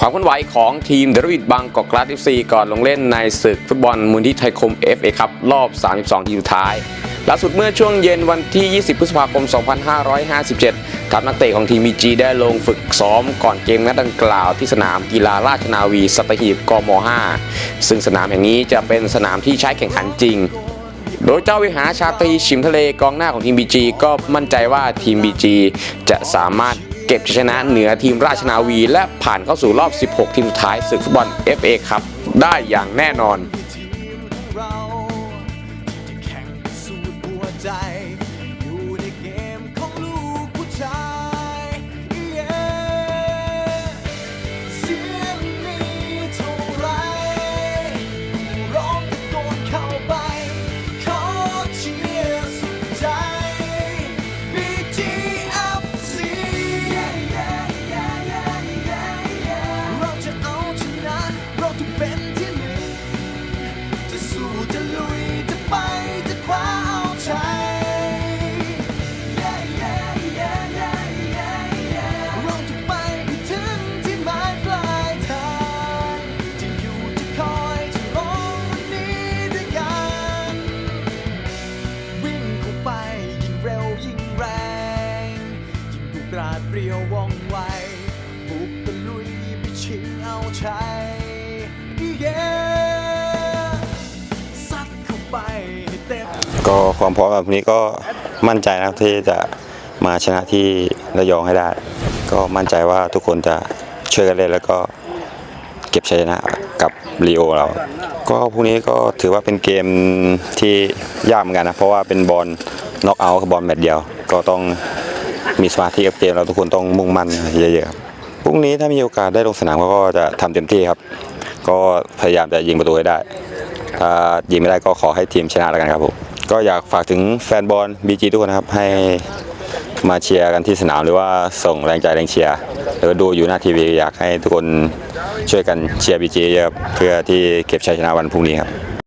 ความเคลื่อนไหวของทีมเดรวิดบังกอกกราส FC ก่อนลงเล่นในศึกฟุตบอลมูลที่ไทยคม FA ครับรอบ 32 ทีมสุดท้ายล่าสุดเมื่อช่วงเย็นวันที่ 20 พฤษภาคม 2557ทัพนักเตะของทีม BG ได้ลงฝึกซ้อมก่อนเกมนัดดังกล่าวที่สนามกีฬาราชนาวีสัตหีบกม 5 ซึ่งสนามแห่งนี้จะเป็นสนามที่ใช้แข่งขันจริงโดยเจ้าวิหาชาตรีชิมทะเลกองหน้าของทีม BG ก็มั่นใจว่าทีม BG จะสามารถ เก็บชัยชนะเหนือทีมราชนาวี และผ่านเข้าสู่รอบ 16 ทีมสุดท้ายศึกฟุตบอล FA ครับ ได้อย่างแน่นอน ไป ยิ่งเร็วยิ่งแรง ยิ่งดุกราดเปรียวว่องไว บุกตะลุยไปชิงเอาชัย Yeah ซัดเข้าไปให้เต็ม ก็ความพร้อมแบบนี้ก็มั่นใจนะครับที่จะมาชนะที่ระยองให้ได้ ก็มั่นใจว่าทุกคนจะช่วยกันเล่นแล้วก็ เก็บชัยชนะกับลีโอเรา ก็พรุ่งนี้ก็ถือว่าเป็นเกมที่ยากเหมือนกันนะ เพราะว่าเป็นบอลน็อกเอาท์กับบอลแมตช์เดียว ก็ต้องมีสมาธิกับเกมเราทุกคนต้องมุ่งมั่นเยอะๆครับพรุ่งนี้ถ้ามีโอกาสได้ลงสนามก็จะทำเต็มที่ครับ ก็พยายามจะยิงประตูให้ได้ ถ้ายิงไม่ได้ก็ขอให้ทีมชนะแล้วกันครับผมก็อยากฝากถึงแฟนบอลบีจีทุกคนนะครับให้มาเชียร์กันที่สนามหรือว่าส่งแรงใจแรงเชียร์หรือว่าดูอยู่หน้าทีวีอยากให้ทุกคน ช่วยกันเชียร์บีจีเยอะครับเพื่อที่เก็บชัยชนะวันพรุ่งนี้ครับ